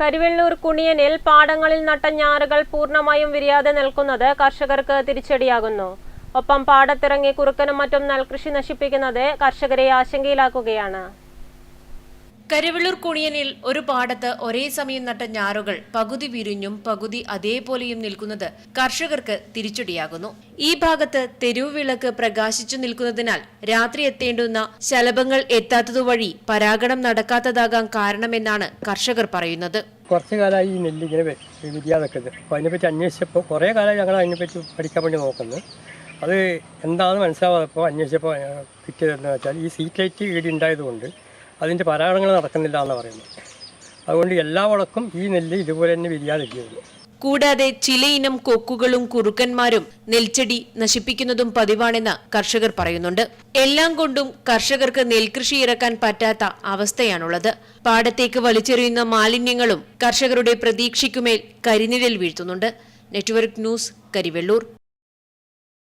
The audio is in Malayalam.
കരിവെള്ളൂർ കുണിയനിൽ പാടങ്ങളിൽ നട്ട ഞാറുകൾ പൂർണമായും വിരിയാതെ നിൽക്കുന്നത് കർഷകർക്ക് തിരിച്ചടിയാകുന്നു. ഒപ്പം പാടത്തിറങ്ങി കുറുക്കനും മറ്റും നെൽകൃഷി നശിപ്പിക്കുന്നത് കർഷകരെ ആശങ്കയിലാക്കുകയാണ്. കരിവെള്ളൂർ കുണിയനിൽ ഒരു പാടത്ത് ഒരേ സമയം നട്ട ഞാറുകൾ പകുതി വിരിഞ്ഞും പകുതി അതേപോലെയും നിൽക്കുന്നത് കർഷകർക്ക് തിരിച്ചടിയാകുന്നു. ഈ ഭാഗത്ത് തെരുവുവിളക്ക് പ്രകാശിച്ചു നിൽക്കുന്നതിനാൽ രാത്രി എത്തേണ്ടുന്ന ശലഭങ്ങൾ എത്താത്തതുവഴി പരാഗണം നടക്കാത്തതാകാൻ കാരണമെന്നാണ് കർഷകർ പറയുന്നത്. കുറച്ചു കാലമായി ഈ നെല്ല് ഇങ്ങനെ വെ- വിരിയാതെ നിൽക്കുന്നത്. അപ്പോൾ അതിനെപ്പറ്റി അന്വേഷിച്ചപ്പോൾ കുറേ കാലമായി ഞങ്ങൾ അതിനെപ്പറ്റി പഠിക്കാൻ വേണ്ടി നോക്കുന്നത് അത് എന്താണെന്ന് മനസ്സിലാവാത്തപ്പോൾ അന്വേഷിച്ചപ്പോൾ കിട്ടിയതെന്ന് വെച്ചാൽ ഈ സീറ്റ് ലൈറ്റ് ഈടി ഉണ്ടായതുകൊണ്ട് അതിന്റെ പരാഗണങ്ങൾ നടക്കുന്നില്ല എന്ന് പറയുന്നത്. അതുകൊണ്ട് എല്ലാ വളക്കും ഈ നെല്ല് ഇതുപോലെ തന്നെ വിരിയാതിരിക്കുന്നു കൂടാതെ ചിലയിനം കൊക്കുകളും കുറുക്കന്മാരും നെൽച്ചെടി നശിപ്പിക്കുന്നതും പതിവാണെന്ന് കർഷകർ പറയുന്നുണ്ട്. എല്ലാം കൊണ്ടും കർഷകർക്ക് നെൽകൃഷി ഇറക്കാൻ പറ്റാത്ത അവസ്ഥയാണുള്ളത്. പാടത്തേക്ക് വലിച്ചെറിയുന്ന മാലിന്യങ്ങളും കർഷകരുടെ പ്രതീക്ഷയ്ക്കുമേൽ കരിനിഴൽ വീഴ്ത്തുന്നുണ്ട്. Network news Karivellur.